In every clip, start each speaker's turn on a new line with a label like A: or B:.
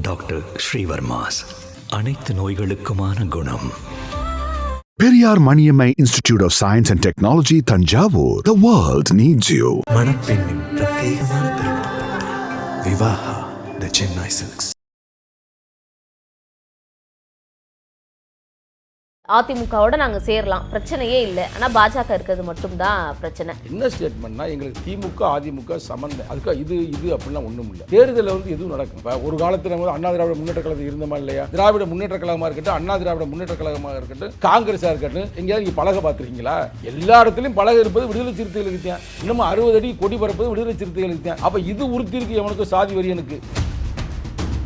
A: Doctor Srivarmas அனைத்து நோய்களுக்குமான குணம்
B: Periyar Maniammai Institute of Science and Technology, Tanjavur. The world needs you.
C: மணப்பெண்ணின் பிரத்யேகமான விவாஹா த Chennai silks
D: அதிமுகவோட நாங்கள் சேரலாம். பிரச்சனையே இல்லை. ஆனால் பாஜக இருக்கிறது மட்டும்தான் பிரச்சனை.
E: என்ன ஸ்டேட்மெண்ட்னா எங்களுக்கு திமுக அதிமுக சம்மந்தம் அதுக்கு இது இது அப்படிலாம் ஒன்றும் இல்லை. தேர்தலில் வந்து எதுவும் நடக்கும். இப்போ ஒரு காலத்தில் வந்து அண்ணா திராவிட முன்னேற்ற கழகம் இருந்தமா இல்லையா? திராவிட முன்னேற்ற கழகமாக இருக்கட்டும் அண்ணா திராவிட முன்னேற்ற கழகமாக இருக்கட்டும் காங்கிரஸாக இருக்கட்டும் எங்கேயாவது நீங்கள் பழக பார்த்துருக்கீங்களா? எல்லா இடத்துலையும் பழக இருப்பது விடுதலை சிறுத்தைகளுக்கு தான் இன்னமும் அறுபது அடி கொடி பரப்பது விடுதலை சிறுத்தைகளுக்கு தான் அப்போ இது உறுத்தி இருக்கு எவனுக்கு சாதி வரியனுக்கு.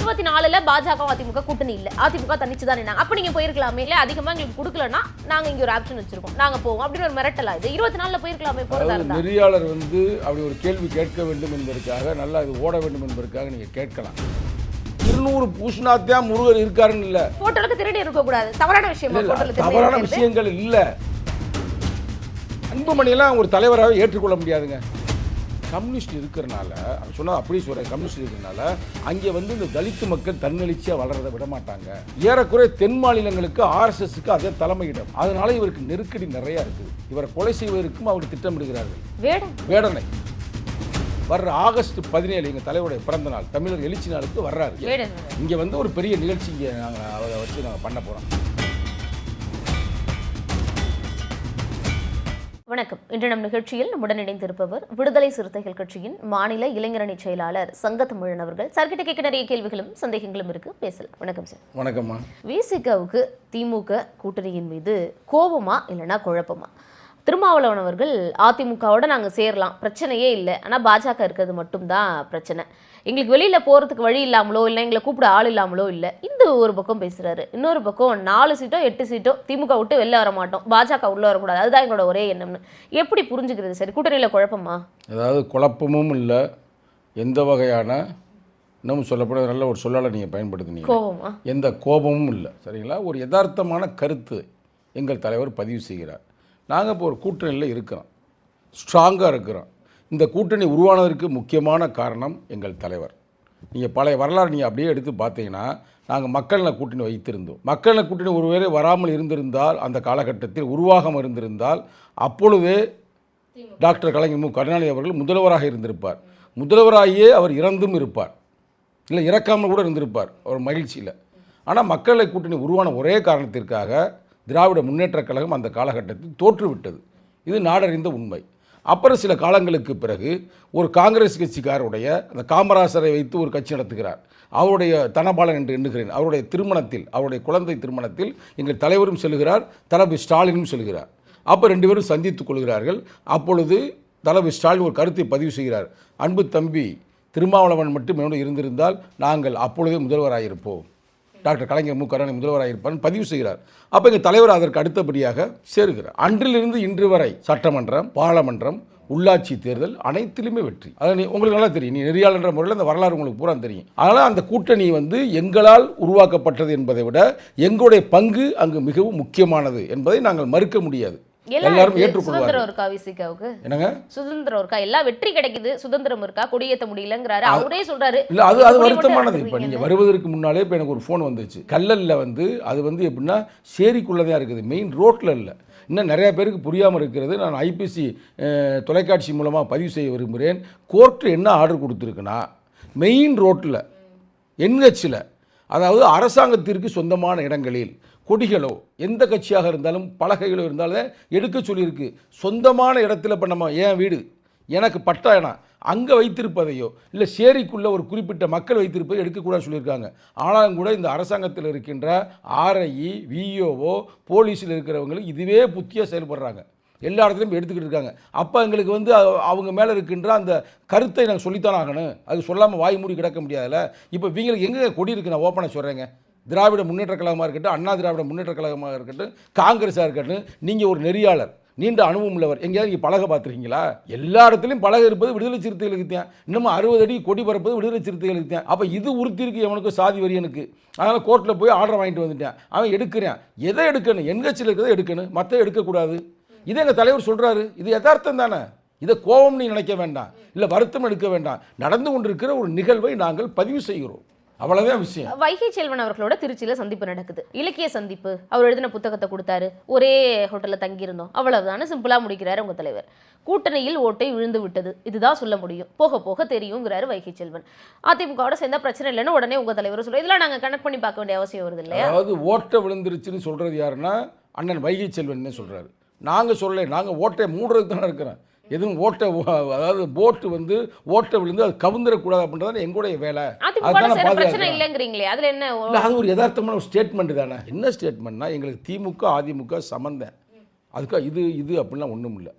D: இருபத்தி நாலுல பாஜக அதிமுக கூட்டணி இல்ல. அதிமுக தனிச்சு தான் நின்னாங்க. அப்ப நீங்க போயிருக்கலாமே இல்ல? அதிகமா எங்களுக்கு கொடுக்கலன்னா நாங்க இங்க ஒரு ஆப்ஷன் வச்சிருக்கோம். நாங்க போவோம். அப்படின்னு ஒரு மிரட்டலா இது? இருபத்தி நாலுல போயிருக்கலாமே போறதா இருந்தா?
E: நெறியாளர் வந்து அப்படி ஒரு கேள்வி கேட்க வேண்டும் என்பதற்காக நல்லா இது ஓட வேண்டும் என்பதற்காக நீங்கள் கேட்கலாம். இருநூறு பூஷணாத்தியா முருகர் இருக்காருன்னு இல்லை.
D: போட்டோலுக்கு திருடி இருக்க கூடாது. தவறான விஷயமா
E: தவறான விஷயங்கள் இல்ல. அன்புமணியெல்லாம் ஒரு தலைவராக ஏற்றுக்கொள்ள முடியாதுங்க. கம்யூனிஸ்ட் இருக்கிறனால சொன்னா அப்படியே சொல்றேன் கம்யூனிஸ்ட் இருக்கிறனால அங்கே வந்து இந்த தலித்து மக்கள் தன்னெழுச்சியாக வளரதை விட மாட்டாங்க. ஏறக்குறைய தென் மாநிலங்களுக்கு ஆர்எஸ்எஸ்க்கு அதே தலைமையிடம். அதனால இவருக்கு நெருக்கடி நிறைய இருக்குது இவரை கொலை செய்வதற்கும் அவர் திட்டமிடுகிறார்கள். வேடனை. வர்ற ஆகஸ்ட் பதினேழு எங்கள் தலைவருடைய பிறந்த நாள் தமிழர் எழுச்சி நாளுக்கு வர்றாரு. இங்கே வந்து ஒரு பெரிய நிகழ்ச்சி இங்கே நாங்கள் அவரை வச்சு நாங்கள் பண்ண போகிறோம்
D: வணக்கம். இன்று நம் நிகழ்ச்சியில் நம்முடன் இணைந்திருப்பவர் விடுதலை சிறுத்தைகள் கட்சியின் மாநில இளைஞரணி செயலாளர் சங்கத்தமிழன் அவர்கள். சார்கிட்ட கேட்க நிறைய கேள்விகளும் சந்தேகங்களும் இருக்கு. பேசலாம். வணக்கம் சார்.
E: வணக்கம்மா.
D: விசிகாவுக்கு திமுக கூட்டணியின் மீது கோபமா இல்லைன்னா குழப்பமா? திருமாவளவன் அவர்கள் அதிமுகவோட நாங்கள் சேரலாம். பிரச்சனையே இல்லை. ஆனால் பாஜக இருக்கிறது மட்டும்தான் பிரச்சனை. எங்களுக்கு வெளியில் போகிறதுக்கு வழி இல்லாமலோ இல்லை எங்களை கூப்பிட ஆள் இல்லாமலோ இல்லை. இந்த ஒரு பக்கம் பேசுகிறாரு இன்னொரு பக்கம் நாலு சீட்டோ எட்டு சீட்டோ திமுக விட்டு வெளில வர மாட்டோம். பாஜக உள்ளே வரக்கூடாது. அதுதான் எங்களோட ஒரே எண்ணம்னு. எப்படி புரிஞ்சுக்கிறது? சரி கூட்டணியில் குழப்பமா?
E: அதாவது குழப்பமும் இல்லை எந்த வகையான இன்னும் சொல்லப்பட நல்ல ஒரு சொல்லால நீங்கள் பயன்படுத்தினீங்க.
D: கோபமா?
E: எந்த கோபமும் இல்லை சரிங்களா? ஒரு யதார்த்தமான கருத்து எங்கள் தலைவர் பதிவு செய்கிறார். நாங்கள் இப்போ ஒரு கூட்டணியில் இருக்கிறோம். ஸ்ட்ராங்காக இருக்கிறோம். இந்த கூட்டணி உருவானதற்கு முக்கியமான காரணம் எங்கள் தலைவர். நீங்கள் பழைய வரலாறு நீங்கள் அப்படியே எடுத்து பார்த்தீங்கன்னா நாங்கள் மக்கள் நல கூட்டணி வைத்திருந்தோம். மக்கள் நல கூட்டணி ஒருவேளை வராமல் இருந்திருந்தால் அந்த காலகட்டத்தில் உருவாகாமல் இருந்திருந்தால் அப்பொழுதே டாக்டர் கலைஞர் மு. கருணாநிதி அவர்கள் முதல்வராக இருந்திருப்பார். முதல்வராகியே அவர் இறந்தும் இருப்பார். இல்லை இறக்காமல் கூட இருந்திருப்பார். அவர் மகிழ்ச்சியில். ஆனால் மக்களை கூட்டணி உருவான ஒரே காரணத்திற்காக திராவிட முன்னேற்றக் கழகம் அந்த காலகட்டத்தில் தோற்றுவிட்டது. இது நாடறிந்த உண்மை. அப்புறம் சில காலங்களுக்கு பிறகு ஒரு காங்கிரஸ் கட்சிக்காருடைய அந்த காமராசரை வைத்து ஒரு கட்சி நடத்துகிறார். அவருடைய தனபாலன் என்று எண்ணுகிறேன். அவருடைய திருமணத்தில் அவருடைய குழந்தை திருமணத்தில் எங்கள் தலைவரும் செல்கிறார் தளபதி ஸ்டாலினும் செல்கிறார். அப்போ ரெண்டு பேரும் சந்தித்துக் கொள்கிறார்கள். அப்பொழுது தளபதி ஸ்டாலின் ஒரு கருத்தை பதிவு செய்கிறார். அன்பு தம்பி திருமாவளவன் மட்டும் என்னோடு இருந்திருந்தால் நாங்கள் அப்பொழுதே முதல்வராயிருப்போம். டாக்டர் கலைஞர் மு. கருணாநிதி முதல்வராயிருப்பார் பதிவு செய்கிறார். அப்போ எங்கள் தலைவர் அதற்கு அடுத்தபடியாக சேருகிறார். அன்றிலிருந்து இன்று வரை சட்டமன்றம் பாராளுமன்றம் உள்ளாட்சி தேர்தல் அனைத்திலுமே வெற்றி. அதை நீ உங்களுக்கு நல்லா தெரியும். நீ நெறியாளன்ற முறையில் அந்த வரலாறு உங்களுக்கு பூரா தெரியும். அதனால் அந்த கூட்டணி வந்து எங்களால் உருவாக்கப்பட்டது என்பதை விட எங்களுடைய பங்கு அங்கு மிகவும் முக்கியமானது என்பதை நாங்கள் மறுக்க முடியாது. எல்லாரும். ஏற்றுக்கொள்வார்கள்.
D: இருக்கா விசிகாவுக்கு?
E: என்னங்க?
D: சுதந்திரம் இருக்கா? எல்லாம் வெற்றி கிடைக்குது சுதந்திரம் இருக்கா? கொடியேத்த முடியலங்கிறாரு. அவரே சொல்றாரு
E: இல்லை அது அது வருத்தமானது. இப்போ. நீங்கள் வருவதற்கு முன்னாலே இப்போ எனக்கு ஒரு ஃபோன் வந்துச்சு. கல்லல்ல வந்து அது வந்து எப்படின்னா சேரிக்குள்ளே தான் இருக்குது. மெயின் ரோட்டில் இல்லை. இன்னும் நிறைய பேருக்கு புரியாமல் இருக்கிறது. நான் ஐபிசி தொலைக்காட்சி மூலமாக பதிவு செய்ய விரும்புகிறேன் கோர்ட்டு என்ன ஆர்டர் கொடுத்துருக்குன்னா மெயின் ரோட்டில் என்ஹெச்சில் அதாவது அரசாங்கத்திற்கு சொந்தமான இடங்களில் கொடிகளோ எந்த கட்சியாக இருந்தாலும் பலகைகளோ இருந்தாலும் எடுக்க சொல்லியிருக்கு. சொந்தமான இடத்துல இப்போ நம்ம ஏன் வீடு? எனக்கு பட்டா இடம் அங்கே வைத்திருப்பதையோ இல்லை சேரிக்குள்ளே ஒரு குறிப்பிட்ட மக்கள் வைத்திருப்பதை எடுக்கக்கூடாது சொல்லியிருக்காங்க. ஆனாலும் கூட இந்த அரசாங்கத்தில் இருக்கின்ற ஆர்ஐஇ விஓஓ போலீஸில் இருக்கிறவங்களுக்கு இதுவே புத்தியாக செயல்படுறாங்க. எல்லா இடத்துலையும் எடுத்துக்கிட்டு இருக்காங்க. அப்போ எங்களுக்கு வந்து அவங்க மேலே இருக்கின்ற அந்த கருத்தை நாங்கள் சொல்லித்தான் ஆகணும். அது சொல்லாமல் வாய் மூடி கிடக்க முடியாதுல்ல. இப்போ இவங்களுக்கு எங்கே கொடி இருக்குது நான் ஓப்பனாக சொல்கிறேங்க திராவிட முன்னேற்ற கழகமாக இருக்கட்டும் அண்ணா திராவிட முன்னேற்ற கழகமாக இருக்கட்டும் காங்கிரஸாக இருக்கட்டும் நீங்கள் ஒரு நெறியாளர் நீண்ட அனுபவம் உள்ளவர் எங்கேயாவது நீங்கள் பழக பார்த்துருக்கீங்களா? எல்லா இடத்துலையும் பழக இருப்பது விடுதலை சிறுத்தைகளுக்கு தான். இன்னமும் அறுபது அடி கொடி பரப்பது விடுதலை சிறுத்தைகளுக்கு தான். அப்போ இது உறுத்திருக்கு எவனுக்கு சாதி வரியனுக்கு அதனால் கோர்ட்டில் போய் ஆர்டர் வாங்கிட்டு வந்துட்டேன். அவன் எடுக்கிறேன். எதை எடுக்கணும்? என்கட்சியில் இருக்கிறத எடுக்கணும். மற்ற எடுக்கக்கூடாது. இதை எங்கள் தலைவர் சொல்கிறாரு இது யதார்த்தம் தானே. இதை கோபம் நீ நினைக்க வேண்டாம். இல்லை வருத்தம் எடுக்க வேண்டாம். நடந்து கொண்டிருக்கிற ஒரு நிகழ்வை நாங்கள் பதிவு செய்கிறோம். அவ்வளோதான் விஷயம்.
D: வைகை செல்வன் அவர்களோட திருச்சியில சந்திப்பு நடக்குது. இலக்கிய சந்திப்பு. அவர் எழுதின புத்தகத்தை கொடுத்தாரு. ஒரே ஹோட்டல்ல தங்கியிருந்தோம். அவ்வளவுதானே சிம்பிளா முடிக்கிறாரு உங்க தலைவர். கூட்டணியில் ஓட்டை விழுந்து விட்டது. இதுதான் சொல்ல முடியும். போக போக தெரியுங்கிறாரு வைகை செல்வன். அதிமுகவோட சேர்ந்தா பிரச்சனை இல்லைன்னு உடனே உங்க தலைவர் சொல்ல இதெல்லாம் நாங்க கனெக்ட் பண்ணி பார்க்க வேண்டிய அவசியம் வருது இல்லையா?
E: அதாவது ஓட்டை விழுந்துருச்சுன்னு சொல்கிறது யாருன்னா அண்ணன் வைகை செல்வன் சொல்கிறாரு நாங்கள் சொல்லலை. நாங்கள் ஓட்டை மூடுறது தானே இருக்கிறோம். எதுவும் ஓட்டை அதாவது போட்டு வந்து ஓட்டை விழுந்து அது கவுந்துடக்கூடாது அப்படின்றது எங்களுடைய வேலை.
D: இல்லைங்கிறீங்களே அதுல என்ன
E: அது ஒரு யதார்த்தமான ஒரு ஸ்டேட்மெண்ட் தானே. என்ன ஸ்டேட்மெண்ட்னா எங்களுக்கு திமுக அதிமுக சம்மந்தம். அதுக்காக இது இது அப்படிலாம் ஒன்றும் இல்லை.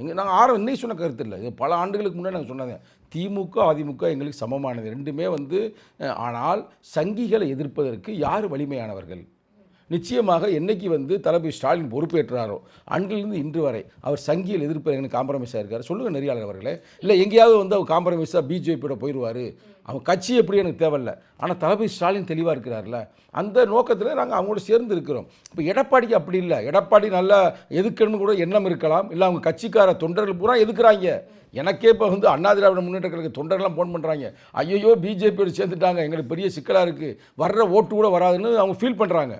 E: எங்கள் நாங்கள் ஆரம் இன்னைக்கு சொன்ன கருத்து இல்லை. இது பல ஆண்டுகளுக்கு முன்னாடி நாங்கள் சொன்னது. திமுக அதிமுக எங்களுக்கு சமமானது. ரெண்டுமே வந்து ஆனால் சங்கிகளை எதிர்ப்பதற்கு யார் வலிமையானவர்கள்? நிச்சயமாக என்னைக்கு வந்து தளபதி ஸ்டாலின் பொறுப்பேற்றாரோ அன்றிலிருந்து இன்று வரை அவர் சங்கியில் எதிர்ப்பு எனக்கு காம்ப்ரமைஸாக இருக்கார் சொல்லுங்கள் நெறியாளர் அவர்களே. இல்லை எங்கேயாவது வந்து அவர் காம்ப்ரமைஸாக பிஜேபியோட போயிடுவார் அவன் கட்சி எப்படி எனக்கு தேவையில்ல. ஆனால் தளபதி ஸ்டாலின் தெளிவாக இருக்கிறார்ல. அந்த நோக்கத்தில் நாங்கள் அவங்களோட சேர்ந்து இருக்கிறோம். இப்போ எடப்பாடிக்கு அப்படி இல்லை. எடப்பாடி நல்லா எதுக்கணும்னு கூட எண்ணம் இருக்கலாம். இல்லை அவங்க கட்சிக்கார தொண்டர்கள் பூரா எதுக்குறாங்க? எனக்கே இப்போ வந்து அண்ணா திராவிட முன்னேற்ற கழக தொண்டர்கள்லாம் ஃபோன் பண்ணுறாங்க ஐயோ பிஜேபியோடு சேர்ந்துட்டாங்க. எங்களுக்கு பெரிய சிக்கலாக இருக்குது வர்ற ஓட்டு கூட வராதுன்னு அவங்க ஃபீல் பண்ணுறாங்க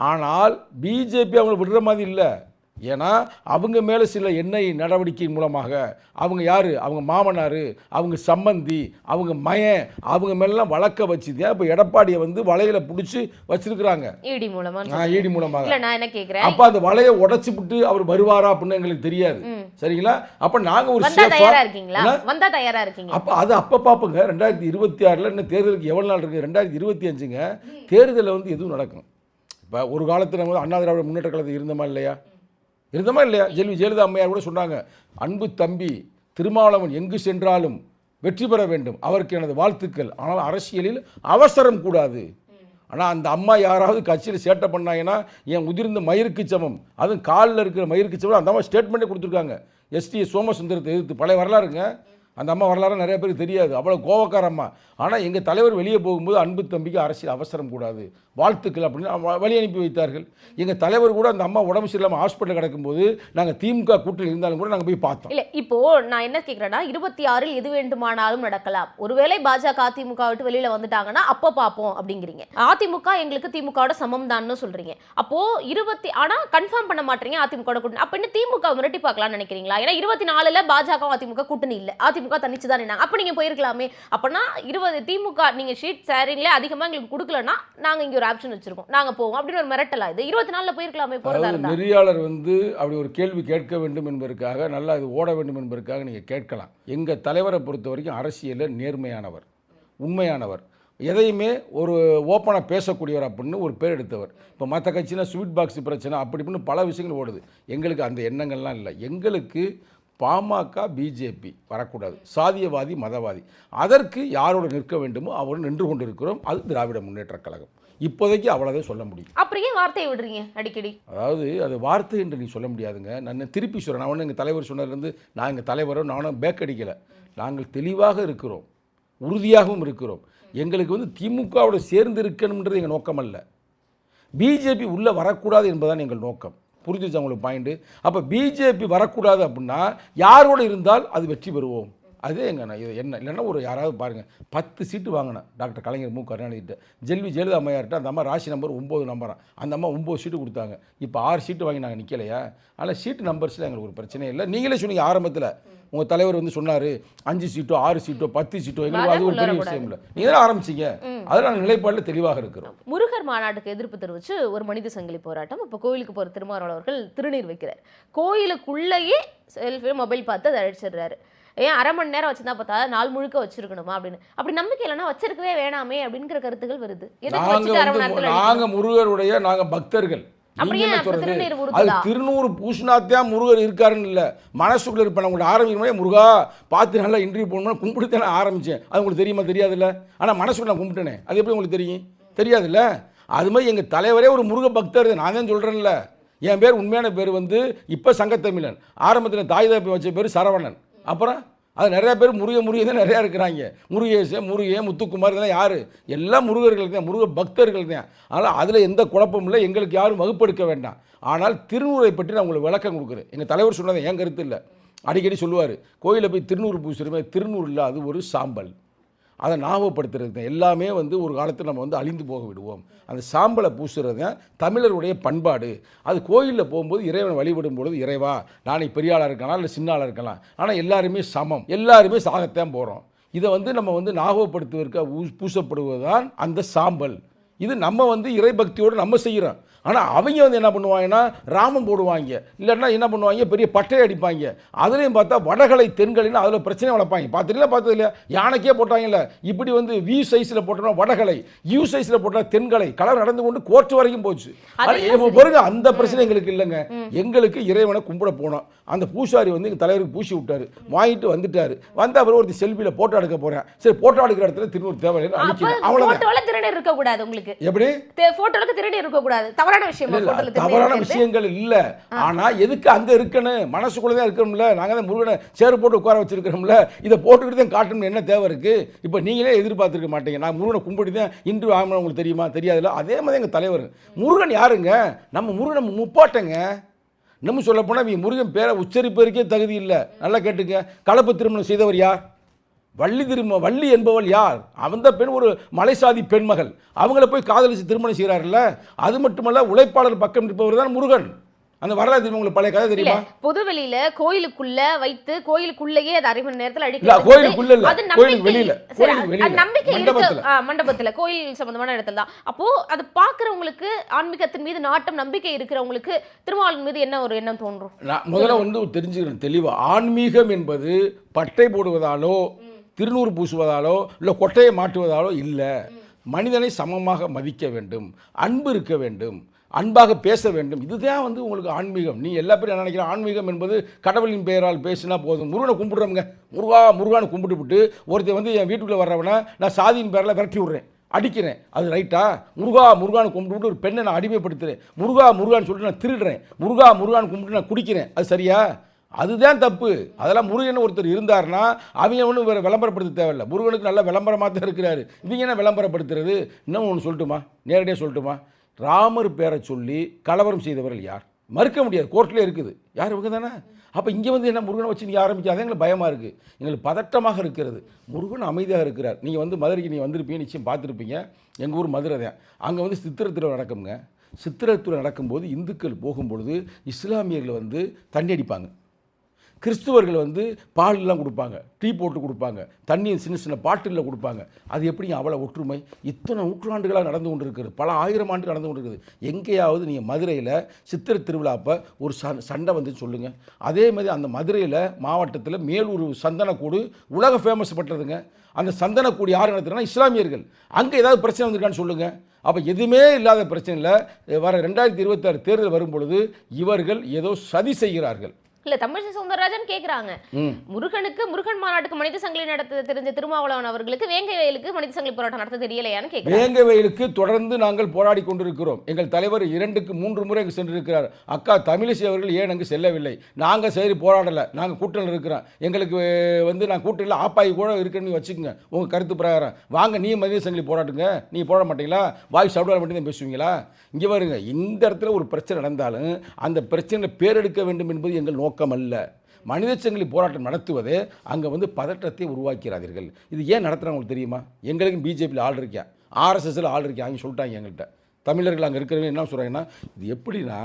E: ஆனால் பிஜேபி அவங்களை விடுற மாதிரி இல்லை. ஏன்னா அவங்க மேலே சில எண்ணெய் நடவடிக்கை மூலமாக அவங்க யார்? அவங்க மாமனார் அவங்க சம்பந்தி அவங்க மயன் அவங்க மேலாம் வழக்க வச்சு தான் இப்போ எடப்பாடியை வந்து வலையில பிடிச்சி வச்சிருக்கிறாங்க?
D: இடி மூலமா
E: ஆ, ஈடி மூலமாக.
D: நான் என்ன கேக்குறேன்?
E: அப்போ அந்த வலையை உடைச்சு விட்டு அவர் வருவாரா அப்படின்னு எங்களுக்கு தெரியாது. சரிங்களா? அப்போ நாங்கள் ஒரு
D: வந்தா
E: safe-ஆ-
D: தயாரா இருக்கீங்களா?
E: என்ன?
D: வந்தா தயாரா இருக்கீங்க.
E: அப்போ அது அப்போ பார்ப்போங்க ரெண்டாயிரத்தி இருபத்தி ஆறில் இன்னும் தேர்தலுக்கு எவ்வளோ நாள் இருக்குது ரெண்டாயிரத்தி இருபத்தி அஞ்சுங்க. தேர்தலில் வந்து எதுவும் நடக்கும் இப்போ ஒரு காலத்தில் நம்ம வந்து அண்ணா திராவிட முன்னேற்ற காலத்தில் இருந்தோமா இல்லையா? இருந்தோமா இல்லையா? ஜெல்வி ஜெயலலிதா அம்மையார் கூட சொன்னாங்க அன்பு தம்பி திருமாவளவன் எங்கு சென்றாலும் வெற்றி பெற வேண்டும். அவருக்கு எனது வாழ்த்துக்கள். ஆனால் அரசியலில் அவசரம் கூடாது. ஆனால் அந்த அம்மா யாராவது கட்சியில் சேட்டை பண்ணாங்கன்னா என் உதிர்ந்த மயிருக்கு சமம். அதுவும் காலில் இருக்கிற மயிருக்கு சமம். அந்த அம்மா ஸ்டேட்மெண்ட்டே கொடுத்துருக்காங்க. எஸ்டி சோமசுந்தரத்தை எதிர்த்து. பழைய வரலாறுங்க. அந்த அம்மா வரலாறு நிறைய பேருக்கு தெரியாது. அவ்வளோ கோவக்கார அம்மா. ஆனால் எங்கள் தலைவர் வெளியே போகும்போது அன்பு தம்பிக்கு அரசியல் அவசரம் கூடாது. வாழ்த்துக்கள் அப்படின்னு வழி அனுப்பி வைத்தார்கள். எங்கள் தலைவர் கூட அந்த அம்மா உடம்பு சரியில்லாமல் ஹாஸ்பிட்டல் கிடக்கும்போது நாங்கள் திமுக கூட்டணி இருந்தாலும் கூட நாங்கள் போய் பார்த்தோம்.
D: இல்லை இப்போ நான் என்ன கேட்குறேன்னா இருபத்தி ஆறில் எது வேண்டுமானாலும் நடக்கலாம். ஒருவேளை பாஜக அதிமுக விட்டு வெளியில் வந்துட்டாங்கன்னா அப்போ பார்ப்போம் அப்படிங்கிறீங்க. அதிமுக எங்களுக்கு திமுகவோட சமம் தான்னு சொல்றீங்க. அப்போ இருபத்தி ஆனால் கன்ஃபார்ம் பண்ண மாட்டீங்க அதிமுக கூட்டணி. அப்போ என்ன திமுக மிரட்டி பார்க்கலாம்னு நினைக்கிறீங்களா? ஏன்னா இருபத்தி நாலுல பாஜக அதிமுக கூட்டணி இல்லை. அதிமுக தனிச்சு தான் நின்னாங்க அப்போ நீங்கள் போயிருக்கலாமே. அப்பனா இருபது திமுக நீங்கள் ஷீட் ஷேரிங்ல அதிகமாக எங்களுக்கு கொடுக்கலன்னா நாங்கள் இங்கே ஒரு ஆப்ஷன் வச்சிருக்கோம். நாங்க போவோம். அப்படின்னு ஒரு மிரட்டலா? இது இருபத்தி நாலுல போயிருக்கலாமே இருந்தா.
E: நெறியாளர் வந்து அப்படி ஒரு கேள்வி கேட்க வேண்டும் என்பதற்காக நல்லா இது ஓட வேண்டும் என்பதற்காக நீங்கள் கேட்கலாம். எங்கள் தலைவரை பொறுத்த வரைக்கும் அரசியலில் நேர்மையானவர் உண்மையானவர். எதையுமே ஒரு ஓப்பனாக பேசக்கூடியவர் அப்படின்னு ஒரு பேர் எடுத்தவர். இப்போ மற்ற கட்சினா ஸ்வீட் பாக்ஸ் பிரச்சனை அப்படி இப்படின்னு பல விஷயங்கள் ஓடுது. எங்களுக்கு அந்த எண்ணங்கள்லாம் இல்லை. எங்களுக்கு பாமக பிஜேபி வரக்கூடாது. சாதியவாதி மதவாதி. அதற்கு யாரோடு நிற்க வேண்டுமோ அவரோடு நின்று கொண்டிருக்கிறோம். அது திராவிட முன்னேற்றக் கழகம். இப்போதைக்கு அவ்வளோதான் சொல்ல முடியும்.
D: அப்புறம் ஏன் வார்த்தையை விடுறீங்க அடிக்கடி?
E: அதாவது அது வார்த்தை என்று நீ சொல்ல முடியாதுங்க. நான் திருப்பி சொல்கிறேன் நான் ஒன்று எங்கள் தலைவர் சொன்னதுலேருந்து நான் எங்கள் தலைவரோ நானும் பேக் அடிக்கலை. நாங்கள் தெளிவாக இருக்கிறோம். உறுதியாகவும் இருக்கிறோம். எங்களுக்கு வந்து திமுகவோட சேர்ந்து இருக்கணுன்றது எங்கள் நோக்கம் அல்ல. பிஜேபி உள்ளே வரக்கூடாது என்பதுதான் எங்கள் நோக்கம். புரிஞ்சிருச்சு உங்களுக்கு பாயிண்ட்டு அப்போ பிஜேபி வரக்கூடாது அப்படின்னா யாரோடு இருந்தால் அது வெற்றி பெறுவோம். அதே எங்க நான் இது என்ன இல்லைன்னா ஒரு யாராவது பாருங்கள் பத்து சீட்டு வாங்கினேன். டாக்டர் கலைஞர் மு. கருணாநிதிட்ட ஜெல்வி ஜெயலலிதா அம்மையார்ட்ட அந்த அம்மா ராசி நம்பர் ஒம்பது நம்பரா அந்த அம்மா ஒம்பது சீட்டு கொடுத்தாங்க. இப்போ ஆறு சீட்டு வாங்கி நாங்கள் நிற்கலையா அதனால் சீட்டு நம்பர்ஸில் எங்களுக்கு ஒரு பிரச்சனையே இல்லை. நீங்களே சொன்னீங்க ஆரம்பத்தில். உங்கள் தலைவர் வந்து சொன்னார் அஞ்சு சீட்டோ ஆறு சீட்டோ பத்து சீட்டோ எங்களுக்கு அது ஒரு பெரிய விஷயம் இல்லை. நீங்கள் தான் ஆரம்பிச்சீங்க அதில் நாங்கள் நிலைப்பாடில் தெளிவாக இருக்கிறோம்.
D: முருகர் மாநாட்டுக்கு எதிர்ப்பு தெரிவித்து ஒரு மனித சங்கிலி போராட்டம் இப்போ கோயிலுக்கு போகிற திருமாவளவன் அவர்கள் திருநீர் வைக்கிறார். கோயிலுக்குள்ளேயே செல்ஃபி மொபைல் பார்த்து அதை அழிச்சிடுறாரு. ஏன் அரை மணி நேரம் வச்சிருந்தா பார்த்தா நாள் முழுக்க வச்சிருக்கணுமா அப்படின்னு? அப்படி நம்பிக்கை இல்லைன்னா வச்சிருக்கவே வேணாமே அப்படிங்கிற கருத்துகள் வருது.
E: நாங்க முருகருடைய நாங்க பக்தர்கள். அது? திருநூறு பூசினாத்தான் முருகர் இருக்காருன்னு இல்லை. மனசுக்குள்ள இருப்பேன். உங்களுக்கு ஆரம்பிக்கணுமே முருகா பார்த்து நல்லா இன்டர்வியூ போகணும்னு கும்பிட்டு நான் ஆரம்பிச்சேன். அது உங்களுக்கு தெரியுமா தெரியாதுல்ல? ஆனால் மனசுக்குள்ள நான் கும்பிட்டேனே. அது எப்படி உங்களுக்கு தெரியும்? தெரியாதுல்ல? அது மாதிரி எங்கள் தலைவரே ஒரு முருக பக்தர். நான் தான் சொல்கிறேன்ல என் பேர் உண்மையான பேர் வந்து இப்போ சங்கத்தமிழன். ஆரம்பத்தில் தாய் தப்பி வச்ச பேர் சரவணன். அப்புறம் அது நிறையா பேர் முருக முருகை தான் நிறையா இருக்கிறாங்க. முருகேச முருகே முத்துக்குமார் இதெல்லாம் யார்? எல்லாம் முருகர்கள் தான் முருக பக்தர்கள் தான். அதனால் அதில் எந்த குழப்பமும் இல்லை எங்களுக்கு யாரும் வகுப்பெடுக்க வேண்டாம். ஆனால் திருநூரை பற்றி நான் உங்களுக்கு விளக்கம் கொடுக்குறேன். எங்கள் தலைவர் சொன்னதை என் கருத்து இல்லை. அடிக்கடி சொல்லுவார் கோயிலில் போய் திருநூறு பூசுறமே திருநூறு இல்லை அது ஒரு சாம்பல். அதை ஞாபகப்படுத்துறது தான் எல்லாமே வந்து ஒரு காலத்தில் நம்ம வந்து அழிந்து போக விடுவோம். அந்த சாம்பலை பூசுறது தான் தமிழருடைய பண்பாடு. அது கோயிலில் போகும்போது இறைவன் வழிபடும் பொழுது இறைவா நானே பெரிய ஆளாக இருக்கலாம் இல்லை சின்ன ஆளாக இருக்கலாம். ஆனால் எல்லாருமே சமம். எல்லாருமே சாகத்தான் போகிறோம் இதை வந்து நம்ம வந்து ஞாபகப்படுத்துவதற்கு பூசப்படுவது தான் அந்த சாம்பல். இது நம்ம வந்து இறைபக்தியோடு நம்ம செய்கிறோம் ஆனால் அவங்க வந்து என்ன பண்ணுவாங்கன்னா ராமம் போடுவாங்க. இல்லைன்னா என்ன பண்ணுவாங்க? பெரிய பட்டை அடிப்பாங்க. அதுலேயும் பார்த்தா வடகலை தென்கலைன்னு அதில் பிரச்சனை வளர்ப்பாங்க. பார்த்துருக்கீங்களா பார்த்தது இல்லையா யானைக்கே போட்டாங்கல்ல. இப்படி வந்து வி சைஸில் போட்டோம்னா வடகலை யூ சைஸில் போட்டால் தென்கலை. கலர் நடந்து கொண்டு கோர்ட் வரைக்கும் போச்சு. பாருங்க அந்த பிரச்சனை எங்களுக்கு இல்லைங்க. எங்களுக்கு இறைவனை கும்பிட போனோம். அந்த பூசாரி வந்து எங்கள் தலைவருக்கு பூசி விட்டாரு. வாங்கிட்டு வந்துட்டாரு. வந்த அப்புறம் ஒருத்தர் செல்ஃபியில் போட்டோ எடுக்க போகிறேன் சரி போட்டோ எடுக்கிற இடத்துல திருநூறு தேவையில்லை
D: அப்ப
E: அழிக்கிறேன் அவ்வளோதான்
D: போட்டோல திருடி இருக்க.
E: எப்படி?
D: போட்டோல திருடி இருக்க கூடாது தவறான விஷயம்
E: தவறான விஷயங்கள் இல்ல. ஆனா எதுக்கு அங்க இருக்கணும்? மனசுக்குள்ள தான் இருக்கணும்ல. நாங்க தான் முருகனை சேறு போட்டு உட்கார வச்சிருக்கிறோம்ல. இதை போட்டுக்கிட்டு தான் காட்டணும்னு என்ன தேவை இருக்கு? இப்போ நீங்களே எதிர்பார்த்திருக்க மாட்டீங்க. நான் முருகனை கும்பிட்டு தான் இன்று ஆகணும் உங்களுக்கு தெரியுமா? தெரியாதுல்ல? அதே மாதிரி எங்க தலைவர். முருகன் யாருங்க? நம்ம முருகன் முப்பாட்டங்க. நம்ம சொல்ல போனால் முருகன் பேரை உச்சரிப்பதற்கே தகுதி இல்லை. நல்லா கேட்டுங்க. கலப்பு திருமணம் செய்தவர் யார்? வள்ளி திரும்ப வள்ளி என்பவள் யார்? அந்த பெண் ஒரு மலைசாதி பெண்மகள். அவங்கள போய் காதலிச்சு திருமணம் செய்கிறாருல்ல அது மட்டுமல்ல உழைப்பாளர் பக்கம் இருப்பவர் தான் முருகன். அந்த வரலாறு தெரியுமா உங்களுக்கு? பழைய கதை தெரியுமா?
D: பொதுவெளியில கோயிலுக்குள்ள வைத்து கோயிலுக்குள்ளேயே அது அரை மணி நேரத்துல அடிக்கிறது
E: கோயிலுக்குள்ள இல்ல.
D: அது
E: கோயிலுக்கு
D: நம்பிக்கை.
E: வெளியில. கோயிலுக்கு
D: நம்பிக்கை
E: மண்டபத்துல.
D: மண்டபத்துல. கோயில் சம்பந்தமான இடத்துல தான். அப்போ அது பாக்குறவங்களுக்கு ஆன்மீகத்தின் மீது நாட்டம் நம்பிக்கை இருக்கிறவங்களுக்கு திருமாவளவன் மீது என்ன ஒரு எண்ணம் தோன்றும்?
E: முதல்ல வந்து தெரிஞ்சுக்கிறேன் தெளிவா. ஆன்மீகம் என்பது பட்டை போடுவதாலோ திருநூறு பூசுவதாலோ இல்லை கொட்டையை மாட்டுவதாலோ இல்லை. மனிதனை சமமாக மதிக்க வேண்டும் அன்பு இருக்க வேண்டும் அன்பாக பேச வேண்டும். இதுதான் வந்து உங்களுக்கு ஆன்மீகம். நீ எல்லா பேரும் என்ன நினைக்கிற? ஆன்மீகம் என்பது கடவுளின் பெயரால் பேசினா போதும். முருகனை கும்பிடுறவங்க முருகா முருகான்னு கும்பிட்டு விட்டு ஒருத்தன் வந்து என் வீட்டுக்குள்ளே வர்றவனை நான் சாதியின் பேரில் விரட்டி விட்றேன் அடிக்கிறேன். அது ரைட்டா முருகா முருகான்னு கும்பிட்டு விட்டு ஒரு பெண்ணை நான் அடிமைப்படுத்துறேன். முருகா முருகான்னு சொல்லிட்டு நான் திருடுறேன். முருகா முருகான்னு கும்பிட்டு நான் குடிக்கிறேன். அது சரியா? அதுதான் தப்பு. அதெல்லாம் முருகன் ஒருத்தர் இருந்தாருன்னா அவங்க ஒன்றும் வேறு விளம்பரப்படுத்த தேவையில்ல. முருகனுக்கு நல்ல விளம்பரமாக தான் இருக்கிறாரு. இவங்க என்ன விளம்பரப்படுத்துறது? இன்னும் ஒன்று சொல்லட்டுமா? நேரடியாக சொல்லட்டுமா? ராமர் பேரை சொல்லி கலவரம் செய்தவர்கள் யார்? மறுக்க முடியாது. கோர்ட்லேயே இருக்குது. யார்? இவங்க தானே? அப்போ இங்கே வந்து என்ன முருகனை வச்சு நீங்கள் ஆரம்பிக்காத எங்களுக்கு பயமாக இருக்குது எங்களுக்கு பதட்டமாக இருக்கிறது. முருகன் அமைதியாக இருக்கிறார். நீங்கள் வந்து மதுரைக்கு நீங்கள் வந்திருப்பீங்க நிச்சயம் பார்த்துருப்பீங்க. எங்கள் ஊர் மதுரை தான். அங்கே வந்து சித்திரை திருவிழா நடக்குங்க சித்திரை நடக்கும்போது இந்துக்கள் போகும்பொழுது இஸ்லாமியர்கள் வந்து தண்ணி அடிப்பாங்க. கிறிஸ்துவர்கள் வந்து பால்லாம் கொடுப்பாங்க. டீ போட்டு கொடுப்பாங்க. தண்ணியை சின்ன சின்ன பாட்டிலில் கொடுப்பாங்க. அது எப்படிங்க அவ்வளோ ஒற்றுமை? இத்தனை நூற்றாண்டுகளாக நடந்து கொண்டிருக்கிறது. பல ஆயிரம் ஆண்டு நடந்து கொண்டு இருக்குது எங்கேயாவது நீங்கள் மதுரையில் சித்திரை திருவிழா அப்போ ஒரு ச சண்டை வந்து சொல்லுங்கள் அதே மாதிரி அந்த மதுரையில் மாவட்டத்தில் மேலூர் சந்தனக்கூடு உலக ஃபேமஸ் பட்டதுங்க அந்த சந்தனக்கூடு யார் நடத்துகிறனா இஸ்லாமியர்கள். அங்கே ஏதாவது பிரச்சனை வந்திருக்கான்னு சொல்லுங்கள் அப்போ எதுவுமே இல்லாத பிரச்சனையில் வர ரெண்டாயிரத்தி இருபத்தாறு தேர்தல் வரும் பொழுது இவர்கள் ஏதோ சதி செய்கிறார்கள்.
D: இல்ல தமிழிசை சவுந்தரராஜன் கேக்குறாங்க. முருகனுக்கு முருகன் மாநாட்டுக்கு மனித சங்கிலி நடத்த தெரிஞ்ச திருமாவளவன் அவர்களுக்கு வேங்கை வயலுக்கு மனித சங்கிலி போராட்டம் நடத்த தெரியலையான்னு கேக்குறாங்க.
E: வேங்க வயலுக்கு தொடர்ந்து நாங்கள் போராடி கொண்டிருக்கிறோம். எங்கள் தலைவர் இரண்டுக்கு மூன்று முறை அங்கு சென்றிருக்கிறார். அக்கா தமிழிசை அவர்கள் ஏன் அங்கு செல்லவில்லை? நாங்கள் சரி போராடலை. நாங்கள் கூட்டணியில் இருக்கிறோம். எங்களுக்கு வந்து நான் கூட்டணியில் ஆப்பாய் கூட இருக்குன்னு வச்சுக்கோங்க உங்கள் கருத்து பிரகாரம். வாங்க நீ மனித சங்கிலி போராட்டுங்க. நீ போட மாட்டீங்களா? வாய் சவுடால் மட்டும் தான் பேசுவீங்களா? இங்கே பாருங்க இந்த இடத்துல ஒரு பிரச்சனை நடந்தாலும் அந்த பிரச்சனையில் பேரெடுக்க வேண்டும் என்பது எங்கள் நோக்கம். நோக்கம் அல்ல மனித சங்கிலி போராட்டம் நடத்துவதே அங்கே வந்து பதற்றத்தை உருவாக்கிறாதீர்கள். இது ஏன் நடத்துகிறாங்க தெரியுமா? எங்களுக்கும் பிஜேபியில் ஆள் இருக்கேன் ஆர்எஸ்எஸ்ல ஆள் இருக்கேன் அவங்க சொல்லிட்டாங்க எங்கள்கிட்ட தமிழர்கள் அங்கே இருக்கிறவங்க என்ன சொல்கிறாங்கன்னா இது எப்படின்னா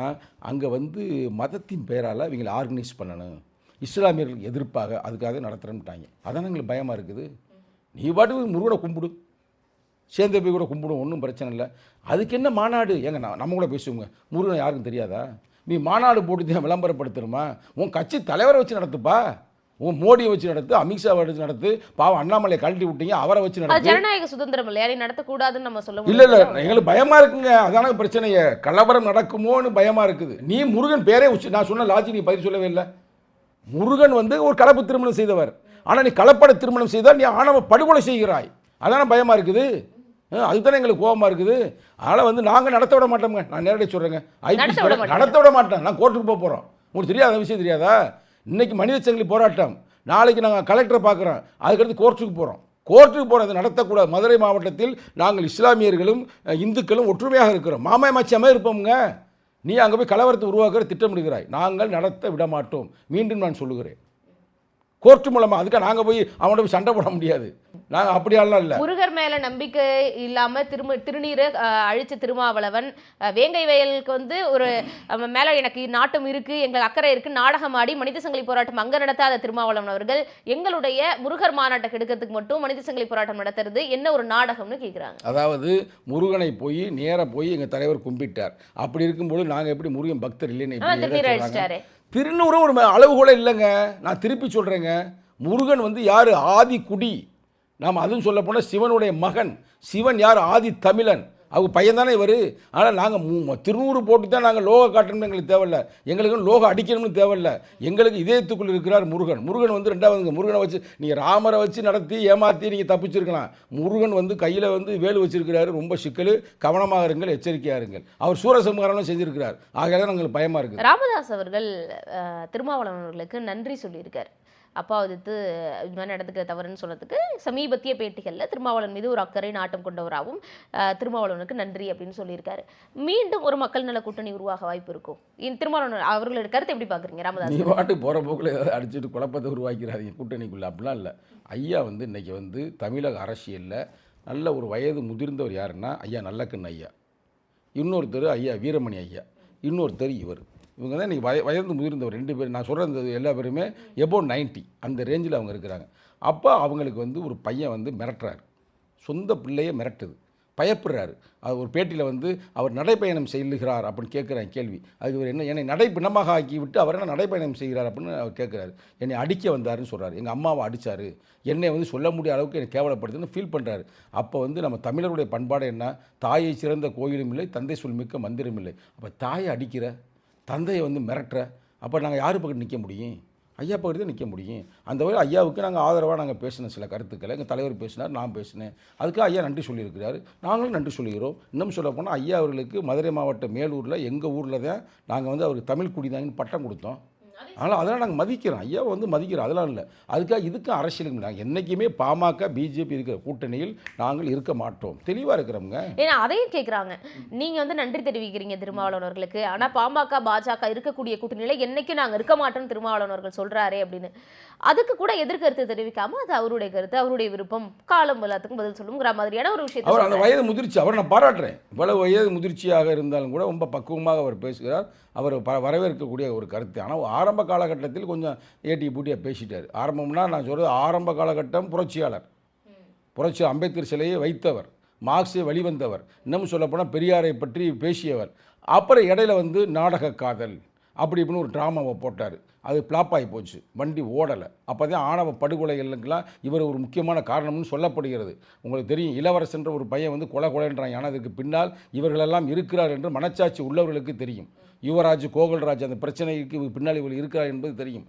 E: அங்கே வந்து மதத்தின் பெயரால் இவங்களை ஆர்கனைஸ் பண்ணணும். இஸ்லாமியர்களுக்கு எதிர்ப்பாக அதுக்காக நடத்துகிறேன்ட்டாங்க அதான் எங்களுக்கு பயமாக இருக்குது? நீ பாட்டுக்கு முருகனை கும்பிடு. சேர்ந்த போய் கூட கும்பிடும் ஒன்றும் பிரச்சனை இல்லை. அதுக்கு என்ன மாநாடு? ஏங்க நான் நம்ம கூட பேசுவோங்க. முருகன் யாருக்கும் தெரியாதா? நீ மாநாடு போட்டு விளம்பரப்படுத்தணுமா? உன் கட்சி தலைவரை வச்சு நடத்துப்பா. உன் மோடியை வச்சு நடத்து அமித்ஷாவை வச்சு நடத்து பாவம் அண்ணாமலையை கழட்டி விட்டீங்க அவரை வச்சு நடத்து.
D: ஜனநாயக சுதந்திரம் இல்லையா? நீ நடத்தக்கூடாதுன்னு நம்ம சொல்ல
E: இல்ல இல்ல. எங்களுக்கு பயமா இருக்குங்க. அதான பிரச்சனையே. கலவரம் நடக்குமோன்னு பயமா இருக்குது. நீ முருகன் பேரே உச்சு நான் சொன்ன லாஜி நீ பதில் சொல்லவே இல்லை. முருகன் வந்து ஒரு கலப்பு திருமணம் செய்தவர். ஆனா நீ கலப்பட திருமணம் செய்தால் நீ ஆணவ படுகொலை செய்கிறாய். அதான பயமா இருக்குது? அதுதானே எங்களுக்கு கோபமா இருக்குது. அதனால் வந்து நாங்கள் நடத்த விட மாட்டோங்க நான் நேரடியாக சொல்கிறேங்க
D: மாட்டீங்க.
E: நடத்த விட மாட்டேன். நான் கோர்ட்டுக்கு போக போகிறோம் உங்களுக்கு தெரியாத விஷயம் தெரியாதா? இன்னைக்கு மனித சங்கிலி போராட்டம். நாளைக்கு நாங்கள் கலெக்டரை பார்க்குறோம். அதுக்கடுத்து கோர்ட்டுக்கு போகிறோம் கோர்ட்டுக்கு போகிறது நடத்தக்கூடாது. மதுரை மாவட்டத்தில் நாங்கள் இஸ்லாமியர்களும் இந்துக்களும் ஒற்றுமையாக இருக்கிறோம். மாமாய் மச்சமே இருப்போம்ங்க. நீ அங்கே போய் கலவரத்தை உருவாக்குற திட்டமிடுகிறாய். நாங்கள் நடத்த விட மாட்டோம். மீண்டும் நான் சொல்லுகிறேன். கோர்ட்டு மூலமாக அதுக்காக நாங்கள் போய் அவன்கிட்ட போய் சண்டை போட முடியாது. நாங்கள் அப்படியாலாம் இல்லை.
D: முருகர் மேல நம்பிக்கை இல்லாம திரும்ப திருநீரை அழிச்ச திருமாவளவன் வேங்கை வயலுக்கு வந்து ஒரு மேல எனக்கு நாட்டம் இருக்கு எங்களுக்கு அக்கறை இருக்கு நாடகம் ஆடி மனித சங்கிலி போராட்டம் அங்க நடத்தாத திருமாவளவன் அவர்கள் எங்களுடைய முருகர் மாநாட்டை கெடுக்கிறதுக்கு மட்டும் மனித சங்கிலி போராட்டம் நடத்துறது என்ன ஒரு நாடகம்னு கேக்குறாங்க.
E: அதாவது முருகனை போய் நேராக போய் எங்கள் தலைவர் கும்பிட்டார். அப்படி இருக்கும்போது நாங்கள் எப்படி முருகன் பக்தர் இல்லைன்னு சொல்றாங்க? திருநூறு ஒரு ம- அளவு கூட இல்லைங்க. நான் திருப்பி சொல்கிறேங்க முருகன் வந்து யார்? ஆதி குடி. நாம் அதுவும் சொல்ல போனால் சிவனுடைய மகன். சிவன் யார்? ஆதி தமிழன். அவங்க பையன் தானே இவர். ஆனால் நாங்கள் திருநூறு போட்டு தான் நாங்கள் லோக காட்டணும்னு எங்களுக்கு தேவையில்ல. எங்களுக்கு லோகம் அடிக்கணும்னு தேவையில்ல. எங்களுக்கு இதயத்துக்குள் இருக்கிறார் முருகன். முருகன் வந்து ரெண்டாவதுங்க. முருகனை வச்சு நீங்கள் ராமரை வச்சு நடத்தி ஏமாற்றி நீங்கள் தப்பிச்சிருக்கலாம். முருகன் வந்து கையில் வந்து வேலு வச்சிருக்கிறாரு. ரொம்ப சிக்கல். கவனமாக இருங்கள் எச்சரிக்கையாக இருங்கள். அவர் சூரசம்ஹாரம் செஞ்சிருக்கிறார். ஆகவே தான் எங்களுக்கு பயமாக இருக்குது
D: ராமதாஸ் அவர்கள் திருமாவளவன் அவர்களுக்கு நன்றி சொல்லியிருக்கார். அப்பா எதிர்த்து இது மாதிரி நடந்துக்கிற தவறுன்னு சொன்னதுக்கு சமீபத்திய பேட்டிகளில் திருமாவளவன் மீது ஒரு அக்கறை நாட்டம் கொண்டவராகவும் திருமாவளவனுக்கு நன்றி அப்படின்னு சொல்லியிருக்காரு. மீண்டும் ஒரு மக்கள் நல கூட்டணி உருவாக வாய்ப்பு இருக்கும். இந்த திருமாவளவன் அவர்களோட கருத்தை எப்படி பார்க்குறீங்க ராமதாஸ்
E: நீ பாட்டு போகிற போக்கில் அடிச்சுட்டு குழப்பத்தை உருவாக்கிறாதீங்க கூட்டணிக்குள்ள. அப்படிலாம் இல்லை. ஐயா வந்து இன்னைக்கு வந்து தமிழக அரசியலில் நல்ல ஒரு வயது முதிர்ந்தவர் யாருன்னா ஐயா நல்லக்கண்ணு ஐயா. இன்னொருத்தர் ஐயா வீரமணி ஐயா. இன்னொருத்தர் இவர். இவங்க தான் இன்றைக்கி வய வயது முதிர்ந்தவர் ரெண்டு பேர். நான் சொல்கிறது எல்லா பேருமே எபோ 90 அந்த ரேஞ்சில் அவங்க இருக்கிறாங்க. அப்போ அவங்களுக்கு வந்து ஒரு பையன் வந்து மிரட்டுறாரு. சொந்த பிள்ளையை மிரட்டுது. பயப்படுறாரு. அது ஒரு பேட்டியில் வந்து அவர் நடைப்பயணம் செல்லுகிறார் அப்படின்னு கேட்குறாங்க கேள்வி. அதுக்கு இவர் என்ன என்னை நடைப்பிணமாக ஆக்கி விட்டு அவர் என்ன நடைப்பயணம் செய்கிறார் அப்படின்னு அவர் கேட்குறாரு. என்னை அடிக்க வந்தாருன்னு சொல்கிறார் எங்கள் அம்மாவை அடித்தார் என்னை வந்து சொல்ல முடியாத அளவுக்கு என்னை கேவலப்படுதுன்னு ஃபீல் பண்ணுறாரு அப்போ வந்து நம்ம தமிழருடைய பண்பாடு என்ன? தாயை சிறந்த கோயிலும் இல்லை தந்தை சொல்மிக்க மந்திரம் இல்லை. அப்போ தாயை அடிக்கிற தந்தையை வந்து மிரட்டுற. அப்போ நாங்கள் யார் பக்கம் நிற்க முடியும்? ஐயா பக்கத்து தான் நிற்க முடியும். அந்த வகையில் ஐயாவுக்கு நாங்கள் ஆதரவாக நாங்கள் பேசின சில கருத்துக்களை எங்கள் தலைவர் பேசினார் நான் பேசினேன். அதுக்கு ஐயா நன்றி சொல்லியிருக்கிறாரு. நாங்களும் நன்றி சொல்லிக்கிறோம். இன்னும் சொல்ல போனால் ஐயா அவர்களுக்கு மதுரை மாவட்டம் மேலூரில் எங்கள் ஊரில் தான் நாங்கள் வந்து அவருக்கு தமிழ் குடிதாங்கன்னு பட்டம் கொடுத்தோம். அதனால் அதெல்லாம் நாங்கள் மதிக்கிறோம். ஐயாவை வந்து மதிக்கிறோம். அதெல்லாம் இல்லை. அதுக்காக இதுக்கும் அரசியலுக்கு நாங்கள் என்றைக்குமே பாமக பிஜேபி இருக்கிற கூட்டணியில் நாங்கள் இருக்க மாட்டோம். தெளிவாக இருக்கிறோங்க
D: ஏன்னா அதையும் கேட்குறாங்க நீங்கள் வந்து நன்றி தெரிவிக்கிறீங்க திருமாவளவன் அவர்களுக்கு. ஆனால் பாமக பாஜக இருக்கக்கூடிய கூட்டணியில் என்னைக்கும் நாங்கள் இருக்க மாட்டோம்னு திருமாவளவன் அவர்கள் சொல்கிறாரே அப்படின்னு. அதுக்கு கூட எதிர்கருத்து தெரிவிக்காம அது அவருடைய கருத்து அவருடைய விருப்பம். காலம் எல்லாத்துக்கும் பதில் சொல்லுங்கிற மாதிரியான ஒரு விஷயத்தை
E: அவர் அந்த. வயது முதிர்ச்சி அவரை நான் பாராட்டுறேன். இவ்வளவு வயது முதிர்ச்சியாக இருந்தாலும் கூட ரொம்ப பக்குவமாக அவர் பேசுகிறார். அவர் ப வரவேற்கக்கூடிய ஒரு கருத்து. ஆனால் ஆரம்ப காலகட்டத்தில் கொஞ்சம் ஏட்டி பூட்டியாக பேசிட்டார். ஆரம்பம்னா நான் சொல்கிறது ஆரம்ப காலகட்டம் புரட்சியாளர். புரட்சி அம்பேத்கர் சிலையை வைத்தவர். மார்க்ஸை வழிவந்தவர். இன்னும் சொல்லப்போனால் பெரியாரை பற்றி பேசியவர். அப்புறம் இடையில வந்து நாடக காதல். அப்படி இப்படின்னு ஒரு ட்ராமாவை போட்டார். அது ஃப்ளாப் ஆகி போச்சு. வண்டி ஓடலை. அப்போ தான் ஆணவ படுகொலைகளுக்கெல்லாம் இவர் ஒரு முக்கியமான காரணம்னு சொல்லப்படுகிறது. உங்களுக்கு தெரியும் இளவரசன்ற ஒரு பையன் வந்து கொலை கொலைன்றான். ஆனால் அதுக்கு பின்னால் இவர்களெல்லாம் இருக்கிறார் என்று மனச்சாட்சி உள்ளவர்களுக்கு தெரியும். யுவராஜ் கோகுல்ராஜ் அந்த பிரச்சனைக்கு பின்னால் இவர் இருக்கிறார் என்பது தெரியும்.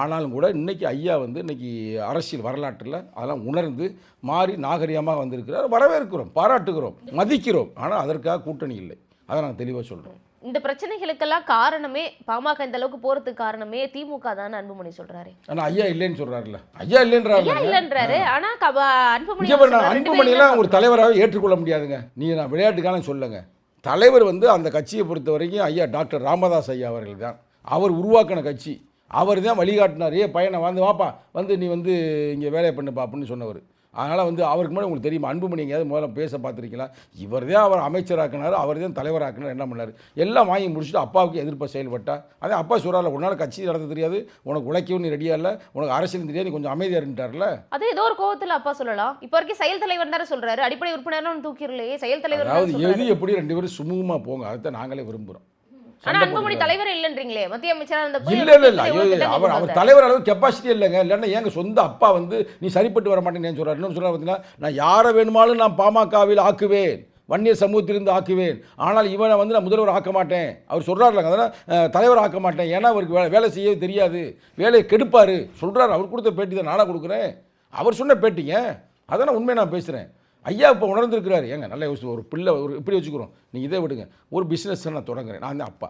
E: ஆனாலும் கூட இன்றைக்கி ஐயா வந்து இன்றைக்கி அரசியல் வரலாற்றில் அதெல்லாம் உணர்ந்து மாறி நாகரிகமாக வந்திருக்கிறார். வரவேற்கிறோம் பாராட்டுகிறோம் மதிக்கிறோம். ஆனால் அதற்காக கூட்டணி இல்லை. அதை நான் தெளிவாக சொல்கிறோம்
D: இந்த பிரச்சனைகளுக்கெல்லாம் காரணமே பாமக இந்த அளவுக்கு போறதுக்கு காரணமே திமுக தான் அன்புமணி சொல்றாரு.
E: ஆனால் ஐயா இல்லைன்னு சொல்கிறாருல்ல ஐயா
D: ஐயா
E: இல்லைன்றாரு.
D: இல்லன்றாரு ஆனா அன்புமணி
E: அன்புமணியெல்லாம்
D: பேரும்
E: ஒரு தலைவராக ஏற்றுக்கொள்ள முடியாதுங்க. நீங்கள் நான் விளையாட்டுக்கான சொல்லுங்க. தலைவர் வந்து அந்த கட்சியை பொறுத்த வரைக்கும் ஐயா டாக்டர் ராமதாஸ் ஐயா அவர்கள் தான். அவர் உருவாக்கின கட்சி. அவர் தான் வழிகாட்டினார். ஏ பையனை வந்து வாப்பா வந்து நீ வந்து இங்கே வேலையை பண்ணுப்பா அப்படின்னு சொன்னவர். அதனால் வந்து அவருக்கு முன்னாடி உங்களுக்கு தெரியுமா? அன்புமணி எங்கேயாவது முதல்ல பேச பார்த்துருக்கீங்களா? இவர் தான் அவர் அமைச்சராக்கினார் அவர் தான் தலைவராக்கினார் என்ன பண்ணார்? எல்லாம் வாங்கி முடிச்சுட்டு அப்பாவுக்கு எதிர்ப்பாக செயல்பட்டா? அதே அப்பா சொல்கிறார்ல உன்னால் கட்சி நடத்த தெரியாது உனக்கு உழைக்கவும் நீ ரெடியாக இல்லை உனக்கு அரசியல் தெரியாது நீ கொஞ்சம் அமைதியாக இருந்துட்டார்ல?
D: அது ஏதோ ஒரு கோவத்துல அப்பா சொல்லலாம். இப்ப வரைக்கும் செயல் தலைவர் தானே சொல்றாரு. அடிப்படை உறுப்பினர்னு தூக்கிடலையே செயல் தலைவர்
E: அதாவது எது. எப்படி ரெண்டு பேரும் சுமூகமாக போங்க அதைத்தான் நாங்களே விரும்புகிறோம்
D: ஆனா அன்புமணி தலைவர் இல்லன்றீங்களே. மத்திய அமைச்சரா இருந்தப்போ
E: இல்ல இல்ல இல்ல. அவர் அவர். தலைவர் அளவு கெப்பாசிட்டி இல்லைங்க. இல்லைன்னா எங்க சொந்த அப்பா வந்து நீ சரிப்பட்டு வர மாட்டேன்னு சொல்றாரு? இன்னும் சொல்றாரு பார்த்தீங்கன்னா நான் யாரை வேணுமாலும் நான் பாமகவில் ஆக்குவேன். வன்னியர் சமூகத்திலிருந்து ஆக்குவேன். ஆனால் இவனை வந்து நான் முதல்வர் ஆக்க மாட்டேன். அவர் சொல்கிறாருலங்க அதனால் அஹ், தலைவர் ஆக்க மாட்டேன். ஏன்னா அவருக்கு வேலை வேலை செய்ய தெரியாது. வேலையை கெடுப்பார். சொல்கிறாரு அவர் கொடுத்த பேட்டி தான் நானாக கொடுக்குறேன். அவர் சொன்ன பேட்டிங்க. அதான் உண்மையை நான் பேசுகிறேன் ஐயா இப்போ உணர்ந்துருக்கிறாரு. ஏங்க நல்ல யோசிச்சு ஒரு பிள்ளை ஒரு இப்படி வச்சுக்கிறோம். நீங்கள் இதை விடுங்க. ஒரு பிஸ்னஸ் நான் தொடங்குறேன். நான் தான் அப்பா.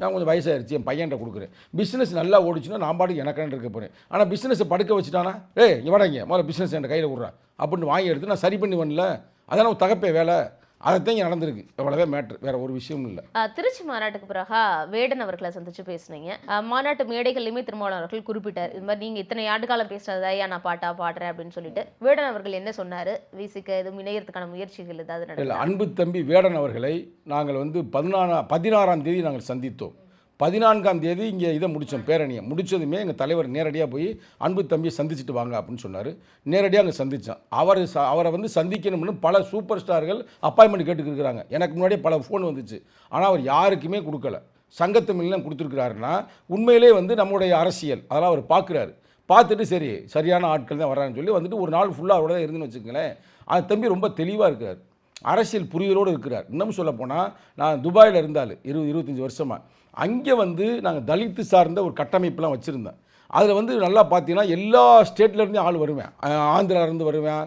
E: நான் கொஞ்சம் வயசாயிருச்சு என் பையன்கிட்ட கொடுக்குறேன். பிஸ்னஸ் நல்லா ஓடிச்சுன்னா நான் பாட்டுக்கு எனக்கான இருக்க போகிறேன் ஆனால் பிஸ்னஸை படுக்க வச்சுட்டானா ஏய் இவடாங்க முதல்ல பிஸ்னஸ் என் கையில் விட்றா அப்படின்னு வாங்கி எடுத்து நான் சரி பண்ணி வரல அதான் உன் தகப்பே வேலை. அதைத்தான் இங்கே நடந்திருக்கு. அவ்வளோதான் மேட்ரு வேற ஒரு விஷயமும் இல்லை.
D: திருச்சி மாநாட்டுக்கு பிறகா வேடன் அவர்களை சந்திச்சு பேசுனீங்க. மாநாட்டு மேடைகள்லையுமே திருமாவளவன் அவர்கள் குறிப்பிட்டார். இது மாதிரி நீங்க இத்தனை ஆண்டு காலம் பேசுனது ஐயா நான் பாட்டா பாடுறேன் அப்படின்னு சொல்லிட்டு. வேடன் அவர்கள் என்ன சொன்னாரு? விசிக்க எதுவும் இணையறதுக்கான முயற்சிகள் ஏதாவது
E: இல்லை? அன்பு தம்பி வேடன் அவர்களை நாங்கள் வந்து பதினாறா பதினாறாம் தேதி நாங்கள் சந்தித்தோம். பதினான்காம் தேதி இங்கே இதை முடித்தோம் பேரணியை. முடித்ததுமே எங்கள் தலைவர் நேரடியாக போய் அன்பு தம்பியை சந்திச்சுட்டு வாங்க அப்படின்னு சொன்னார். நேரடியாக அங்கே சந்தித்தான் அவர் ச அவரை வந்து சந்திக்கணும்னு பல சூப்பர் ஸ்டார்கள் அப்பாயின்மெண்ட் கேட்டுக்கிருக்கிறாங்க எனக்கு முன்னாடியே பல ஃபோன் வந்துச்சு. ஆனால் அவர் யாருக்குமே கொடுக்கல. சங்கத்தமிழ்லாம் கொடுத்துருக்கிறாருன்னா உண்மையிலே வந்து நம்முடைய அரசியல். அதெல்லாம் அவர் பார்க்குறாரு. பார்த்துட்டு சரி சரியான ஆட்கள் தான் வர்றாங்கன்னு சொல்லி வந்துட்டு ஒரு நாள் ஃபுல்லாக அவரோட தான் இருந்துன்னு வச்சுக்கங்களேன். அந்த தம்பி ரொம்ப தெளிவாக இருக்கார். அரசியல் புரிதலோடு இருக்கிறார். இன்னும் சொல்ல போனால் நான் துபாயில் இருந்தால் இருபது இருபத்தஞ்சி வருஷமாக அங்கே வந்து நாங்கள் தலித்து சார்ந்த ஒரு கட்டமைப்பெலாம் வச்சுருந்தேன். அதில் வந்து நல்லா பார்த்தீங்கன்னா எல்லா ஸ்டேட்லேருந்தே ஆள் வருவேன். ஆந்திராலேருந்து வருவேன்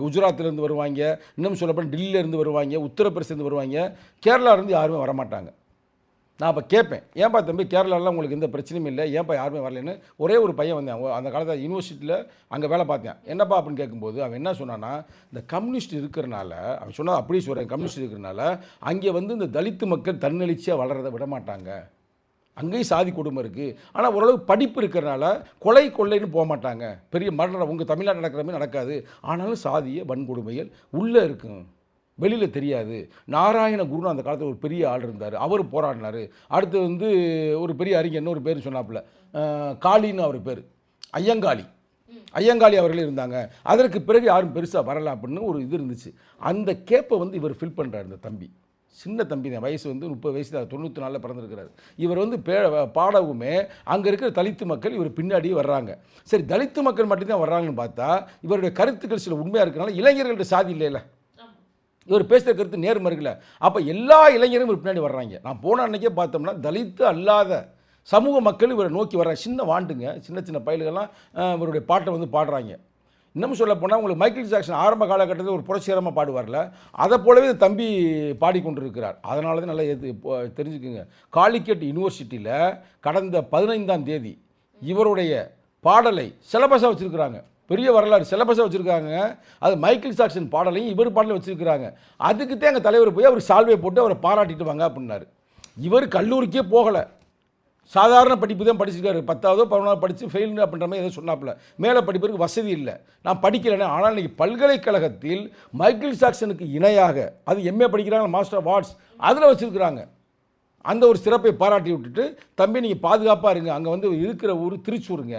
E: குஜராத்லேருந்து வருவாங்க இன்னும் சொல்லப்போனால் டெல்லியிலேருந்து வருவாங்க உத்தரப்பிரதேசிலேருந்து வருவாங்க கேரளாலேருந்து யாருமே வரமாட்டாங்க. நான் அப்போ கேட்பேன். ஏன்பா தம்பி கேரளாலாம் உங்களுக்கு எந்த பிரச்சனையும் இல்லை? ஏன்பா யாருமே வரலன்னு? ஒரே ஒரு பையன் வந்தேன். அவன் அந்த காலத்தில் யூனிவர்சிட்டியில் அங்கே வேலை பார்த்தேன். என்னப்பா? அப்படின்னு கேட்கும்போது அவன் என்ன சொன்னான்னா இந்த கம்யூனிஸ்ட் இருக்கிறனால அவன் சொன்னால் அப்படியே சொல்கிறேன் கம்யூனிஸ்ட் இருக்கிறனால அங்கே வந்து இந்த தலித்து மக்கள் தன்னெழுச்சியாக வளரதை விட மாட்டாங்க. அங்கேயும் சாதி கொடுமை இருக்குது ஆனால் ஓரளவு படிப்பு இருக்கிறனால கொலை கொள்ளைன்னு போக மாட்டாங்க. பெரிய மரணம் உங்கள் தமிழ்நாடு நடக்கிற மாதிரி நடக்காது. ஆனாலும் சாதிய வன்கொடுமைகள் உள்ளே இருக்கும். வெளியில் தெரியாது. நாராயண குருன்னு அந்த காலத்தில் ஒரு பெரிய ஆள் இருந்தார். அவர் போராடினார். அடுத்து வந்து ஒரு பெரிய அறிஞர் இன்னொரு பேர் சொன்னாப்புல. காளின்னு அவர் பேர். ஐயங்காளி. ஐயங்காளி அவர்கள் இருந்தாங்க. அதற்கு பிறகு யாரும் பெருசாக வரல அப்படின்னு ஒரு இது இருந்துச்சு. அந்த கேப்பை வந்து இவர் ஃபில் பண்ணுறாரு இந்த தம்பி. சின்ன தம்பி தான். வயசு வந்து முப்பது வயசு தான். தொண்ணூற்றி நாலில் பிறந்திருக்கிறார். இவர் வந்து பே பாடவுமே அங்கே இருக்கிற தலித்து மக்கள் இவர் பின்னாடியே வர்றாங்க. சரி தலித்து மக்கள் மட்டும்தான் வர்றாங்கன்னு பார்த்தா இவருடைய கருத்துக்கள் சில உண்மையாக இருக்கிறனால இளைஞர்கள்ட்ட சாதி இல்லைல்ல. இவர் பேசுகிற கருத்து நேர்மறுகல அப்போ எல்லா இளைஞரும் இவர் பின்னாடி வர்றாங்க. நான் போன அன்னைக்கே பார்த்தோம்னா தலித்து அல்லாத சமூக மக்கள் இவரை நோக்கி வர்றாங்க. சின்ன வாண்டுங்க சின்ன சின்ன பயல்கள்லாம் இவருடைய பாட்டை வந்து பாடுறாங்க. இன்னும் சொல்ல போனால் உங்களுக்கு மைக்கேல் ஜாக்சன் ஆரம்ப காலகட்டத்தில் ஒரு புரட்சிகரமாக பாடுவார்ல. அதை போலவே இந்த தம்பி பாடிக்கொண்டிருக்கிறார். அதனால தான் நல்லா எது இப்போ தெரிஞ்சுக்குங்க. காலிக்கட் யூனிவர்சிட்டியில் கடந்த பதினைந்தாம் தேதி இவருடைய பாடலை சிலபஸாக வச்சுருக்கிறாங்க. பெரிய வரலாறு சிலபஸாக வச்சுருக்காங்க. அது மைக்கேல் ஜாக்சன் பாடலையும் இவர் பாடலையும் வச்சுருக்கிறாங்க. அதுக்குத்தான் எங்கள் தலைவர் போய் அவர் சால்வை போட்டு அவரை பாராட்டிட்டு வாங்க அப்படின்னாரு. இவர் கல்லூரிக்கே போகலை. சாதாரண படிப்பு தான் படிச்சிருக்காரு. பத்தாவதோ பதினொன்றாவது படித்து ஃபெயில் அப்படின்ற மாதிரி எதுவும் சொன்னாப்புல. மேலே படிப்பதற்கு வசதி இல்லை. நான் படிக்கலைன்னு ஆனால் இன்றைக்கி பல்கலைக்கழகத்தில் மைக்கேல் ஜாக்சனுக்கு இணையாக அது எம்ஏ படிக்கிறாங்க மாஸ்டர் ஆஃப் ஆர்ட்ஸ் அதில் வச்சுருக்கிறாங்க. அந்த ஒரு சிறப்பை பாராட்டி விட்டுட்டு தம்பி நீங்கள் பாதுகாப்பாக இருங்க. அங்கே வந்து இருக்கிற ஊர் திருச்சூருங்க.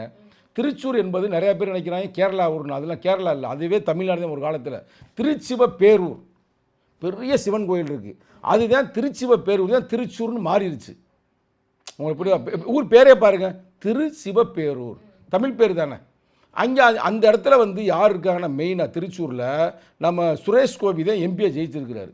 E: திருச்சூர் என்பது நிறைய பேர் நினைக்கிறாங்க கேரளா ஊர்னு. அதெல்லாம் கேரளா இல்லை அதுவே தமிழ்நாடு தான் ஒரு காலத்தில். திருச்சிவ பேரூர் பெரிய சிவன் கோயில் இருக்குது அதுதான் திருச்சிவ பேரூர் தான் திருச்சூர்னு மாறிடுச்சு. உங்களுக்கு புரியுதா? ஊர் பேரே பாருங்கள் திருச்சிவப்பேரூர். தமிழ் பேர் தானே. அங்கே அந்த இடத்துல வந்து யார் இருக்காங்கன்னா மெயினாக திருச்சூரில் நம்ம சுரேஷ் கோபி தான் எம்பியை ஜெயிச்சிருக்கிறாரு.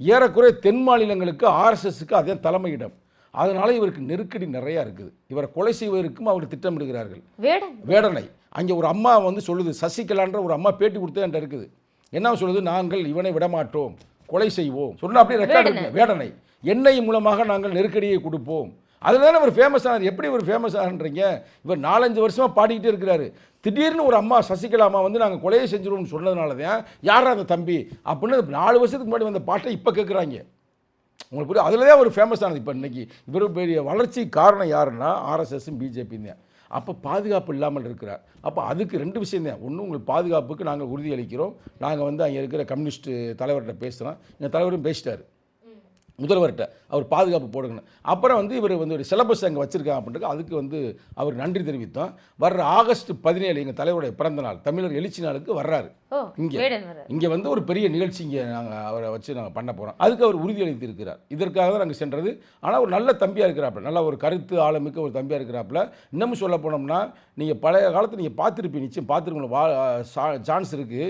E: ஏறக்குறைய தென் மாநிலங்களுக்கு ஆர்எஸ்எஸ்க்கு அதே தலைமையிடம். அதனால இவருக்கு நெருக்கடி நிறையா இருக்குது. இவரை கொலை செய்வதற்கும் அவர் திட்டமிடுகிறார்கள்.
D: வேடன்.
E: அங்கே ஒரு அம்மா வந்து சொல்லுது சசிகலான்ற ஒரு அம்மா பேட்டி கொடுத்து என்கிட்ட இருக்குது. என்ன சொல்லுது? நாங்கள் இவனை விடமாட்டோம். கொலை செய்வோம். சொன்னா அப்படியே ரெக்கார்டு. இருக்கு வேடனை. எண்ணெய் மூலமாக நாங்கள் நெருக்கடியை கொடுப்போம். அதில் தானே இவர் ஃபேமஸ் ஆனார். எப்படி இவர் ஃபேமஸ் ஆகுன்றீங்க இவர் நாலஞ்சு வருஷமாக பாடிக்கிட்டே இருக்கிறாரு. திடீர்னு ஒரு அம்மா சசிகலா அம்மா வந்து நாங்கள் கொலையை செஞ்சிருவோம்னு சொன்னதுனால தான் யாரா அந்த தம்பி? அப்படின்னு நாலு வருஷத்துக்கு முன்னாடி வந்த பாட்டை இப்போ கேட்குறாங்க உங்களுக்கு புரியும் அதில் தான் ஒரு ஃபேமஸ் ஆனது. இப்போ இன்றைக்கி இவர் பெரிய வளர்ச்சி காரணம் யாருன்னா ஆர்எஸ்எஸும் பிஜேபி தான். அப்போ பாதுகாப்பு இல்லாமல் இருக்கிறார். அப்போ அதுக்கு ரெண்டு விஷயம் தான். ஒன்று உங்களுக்கு பாதுகாப்புக்கு நாங்கள் உறுதியளிக்கிறோம். நாங்கள் வந்து அங்கே இருக்கிற கம்யூனிஸ்ட் தலைவர்கிட்ட பேசுகிறோம் எங்கள் தலைவரும் பேசிட்டார். முதல்வர்கிட்ட அவர் பாதுகாப்பு போடுங்கன்னு. அப்புறம் வந்து இவர் வந்து ஒரு சிலபஸ் அங்கே வச்சுருக்காங்க அப்படின்ட்டு அதுக்கு வந்து அவர் நன்றி தெரிவித்தோம். வர்ற ஆகஸ்ட் பதினேழு எங்கள் தலைவருடைய பிறந்த நாள் தமிழர் எழுச்சி நாளுக்கு வர்றாரு. இங்கே. இங்கே வந்து ஒரு பெரிய நிகழ்ச்சி இங்கே நாங்கள் அவரை வச்சு நாங்கள் பண்ண போகிறோம் அதுக்கு அவர் உறுதியளித்து இருக்கிறார் இதற்காக தான் நாங்கள் சென்றது. ஆனால் ஒரு நல்ல தம்பியாக இருக்கிறாப்புல நல்ல ஒரு கருத்து ஆளுமிக்க ஒரு தம்பியாக இருக்கிறாப்புல இன்னமும் சொல்ல போனோம்னா நீங்கள் பழைய காலத்தில் நீங்கள் பார்த்துருப்பீங்க நிச்சயம் பார்த்துருக்கணும் வா சான்ஸ் இருக்குது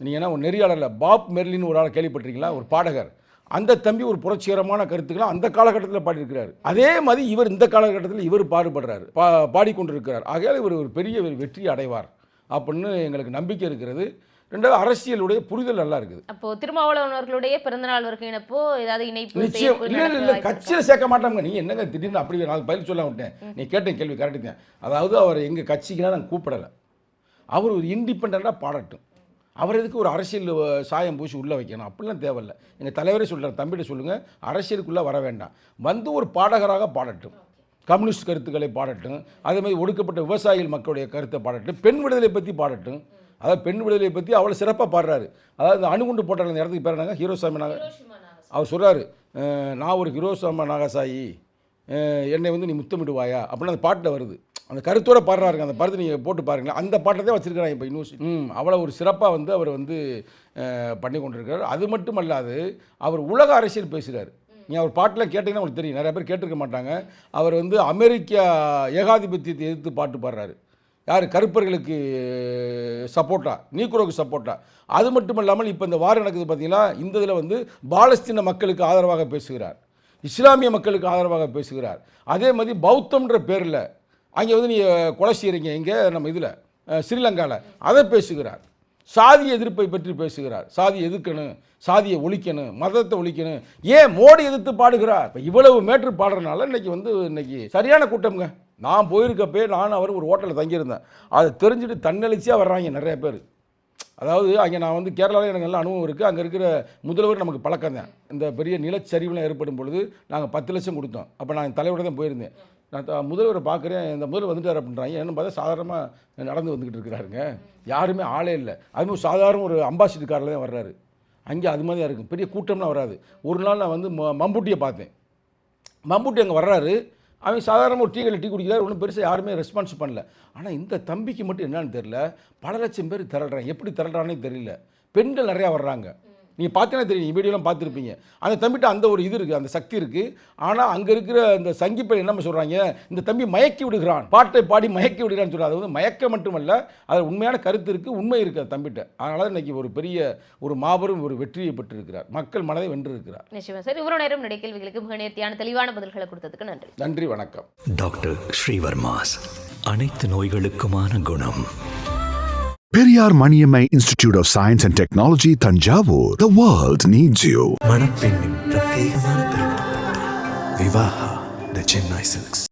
E: நீங்கள் என்ன ஒரு நெறியாளரில் பாப் மெர்லின்னு ஒரு ஆளை கேள்விப்பட்டிருக்கீங்களா? ஒரு பாடகர். அந்த தம்பி ஒரு புரட்சிகரமான கருத்துக்களை அந்த காலகட்டத்தில் பாடியிருக்கிறார். அதே மாதிரி இவர் இந்த காலகட்டத்தில் இவர் பாடுபடுறாரு. பா பாடிக்கொண்டிருக்கிறார். ஆகையால் இவர் ஒரு பெரிய வெற்றி அடைவார் அப்படின்னு எங்களுக்கு நம்பிக்கை இருக்கிறது. ரெண்டாவது அரசியலுடைய புரிதல் நல்லா இருக்குது.
D: அப்போ திருமாவளவன் அவர்களுடைய பிறந்தநாள் வருகையினப்போ ஏதாவது இணைப்பு
E: நிச்சயம். இல்லை இல்லை? கட்சியில் சேர்க்க மாட்டாங்க நீ என்னங்க திடீர்னு அப்படி நான் பதில் சொல்ல விட்டேன்? நீ கேட்ட கேள்வி கரெக்டு தான் அதாவது அவர் எங்கள் கட்சிக்குலாம் நாங்கள் கூப்பிடலை. அவர் ஒரு இண்டிபெண்ட்டாக பாடட்டும். அவர் எதுக்கு ஒரு அரசியல் சாயம் பூசி உள்ளே வைக்கணும்? அப்படிலாம் தேவையில்லை. எங்கள் தலைவரே சொல்கிறார் தம்பிகிட்ட சொல்லுங்கள் அரசியலுக்குள்ளே வர வேண்டாம். வந்து ஒரு பாடகராக பாடட்டும். கம்யூனிஸ்ட் கருத்துக்களை பாடட்டும். அதே மாதிரி ஒடுக்கப்பட்ட விவசாயிகள் மக்களுடைய கருத்தை பாடட்டும். பெண் விடுதலை பற்றி பாடட்டும். அதாவது பெண் விடுதலை பற்றி அவ்வளோ சிறப்பாக பாடுறாரு. அதாவது அணுகுண்டு போட்ட அந்த இடத்துக்கு பேர் என்னங்க? ஹீரோசாமி நாக அவர் சொல்கிறாரு நான் ஒரு ஹிரோசாமா நாகசாயி. என்னை வந்து நீ முத்தமிடுவாயா? அப்படின்னு அந்த பாட்டில் வருது. அந்த கருத்தோட பாடுறாருங்க அந்த படத்தை நீங்கள் போட்டு பாருங்களேன். அந்த பாட்டை தான் வச்சுருக்கிறாங்க இப்போ யூனிவர்சிட்டி அவ்வளோ ஒரு சிறப்பாக வந்து அவர் வந்து பண்ணி கொண்டிருக்காரு அது மட்டும் அல்லாது அவர் உலக அரசியல் பேசுகிறார் நீ அவர் பாட்டெலாம் கேட்டிங்கன்னா உங்களுக்கு தெரியும். நிறைய பேர் கேட்டிருக்க மாட்டாங்க. அவர் வந்து அமெரிக்கா ஏகாதிபத்தியத்தை எதிர்த்து பாட்டு பாடுறாரு. யார்? கருப்பர்களுக்கு சப்போர்ட்டா நீக்குரோக்கு சப்போர்ட்டா அது மட்டும் இல்லாமல் இப்போ இந்த வாரம் நடக்குது பார்த்தீங்கன்னா இந்த இதில் வந்து பாலஸ்தீன மக்களுக்கு ஆதரவாக பேசுகிறார். இஸ்லாமிய மக்களுக்கு ஆதரவாக பேசுகிறார். அதே மாதிரி பௌத்தம்ன்ற பேரில் அங்கே வந்து நீ கொலை செய்கிறீங்க இங்கே நம்ம இதில் ஸ்ரீலங்காவில் அதை பேசுகிறார். சாதி எதிர்ப்பை பற்றி பேசுகிறார். சாதி எதிர்க்கணும் சாதியை ஒழிக்கணும்? மதத்தை ஒழிக்கணும்? ஏன் மோடி எதிர்த்து பாடுகிறார்? இப்போ இவ்வளவு மேட்ரு பாடுறதுனால இன்னைக்கு வந்து இன்றைக்கி சரியான கூட்டம்ங்க. நான் போயிருக்கப்பே நான் அவர் ஒரு ஹோட்டலில் தங்கியிருந்தேன். அதை தெரிஞ்சுட்டு தன்னெழுச்சியாக வர்றாங்க நிறைய பேர். அதாவது அங்கே நான் வந்து கேரளாவில் எனக்கு நல்ல அனுபவம் இருக்குது அங்கே இருக்கிற முதல்வர் நமக்கு பழக்கம் தான். இந்த பெரிய நிலச்சரிவுலாம் ஏற்படும் பொழுது நாங்கள் பத்து லட்சம் கொடுத்தோம். அப்போ நான் என் தலைவரோட தான் போயிருந்தேன். நான் முதல்வரை பார்க்குறேன். இந்த முதல்வர் வந்துட்டார் அப்படின்றாங்க. என்ன பார்த்தா சாதாரணமாக நடந்து வந்துக்கிட்டு இருக்கிறாருங்க. யாருமே ஆளே இல்லை. அதுவும் சாதாரண ஒரு அம்பாசிடர் காரில் தான் வர்றாரு. அங்கே அது மாதிரி தான் இருக்கும். பெரிய கூட்டம்லாம் வராது. ஒரு நாள் நான் வந்து ம- மம்புட்டியை பார்த்தேன். மம்புட்டி அங்கே வர்றாரு. அவன் சாதாரண ஒரு டீ கடையில் டீ குடிக்கிறார் ஒன்றும் பெருசாக யாருமே ரெஸ்பான்ஸ் பண்ணல. ஆனால் இந்த தம்பிக்கு மட்டும் என்னன்னு தெரியல. பல லட்சம் பேர் திரள்றாங்க. எப்படி திரள்றானே தெரியல. பெண்கள் நிறையா வர்றாங்க. நீங்கள் பார்த்தீங்கன்னா தெரியும் வீடியோலாம் பார்த்துருப்பீங்க. அந்த தம்பிட்ட அந்த ஒரு இது இருக்குது அந்த சக்தி இருக்குது ஆனால் அங்கே இருக்கிற அந்த சங்கிப்பை என்ன சொல்கிறாங்க இந்த தம்பி மயக்கி விடுகிறான் பாட்டை பாடி மயக்கி விடுகிறான்னு சொல்கிறார் அது வந்து மயக்கம் மட்டுமல்ல அது உண்மையான கருத்து இருக்குது உண்மை இருக்குது அந்த தம்பிட்ட. அதனால இன்னைக்கு ஒரு பெரிய ஒரு மாபெரும் ஒரு வெற்றியை பெற்றிருக்கிறார். மக்கள் மனதை வென்றிருக்கிறார்.
D: நிச்சயமா. சார் இவ்வளோ நேரம் நிறைய கேள்விகளுக்கு மிக நேர்த்தியான தெளிவான பதில்களை கொடுத்ததுக்கு நன்றி.
E: நன்றி வணக்கம்.
A: டாக்டர் ஸ்ரீவர்மாஸ். அனைத்து நோய்களுக்குமான குணம்.
B: Periyar Maniammai Institute of Science and Technology, Tanjavur. The world needs you.
C: மணப்பெண்ணின் பிரத்யேகமான திருமணம் விவாஹா த சென்னை சில்க்ஸ்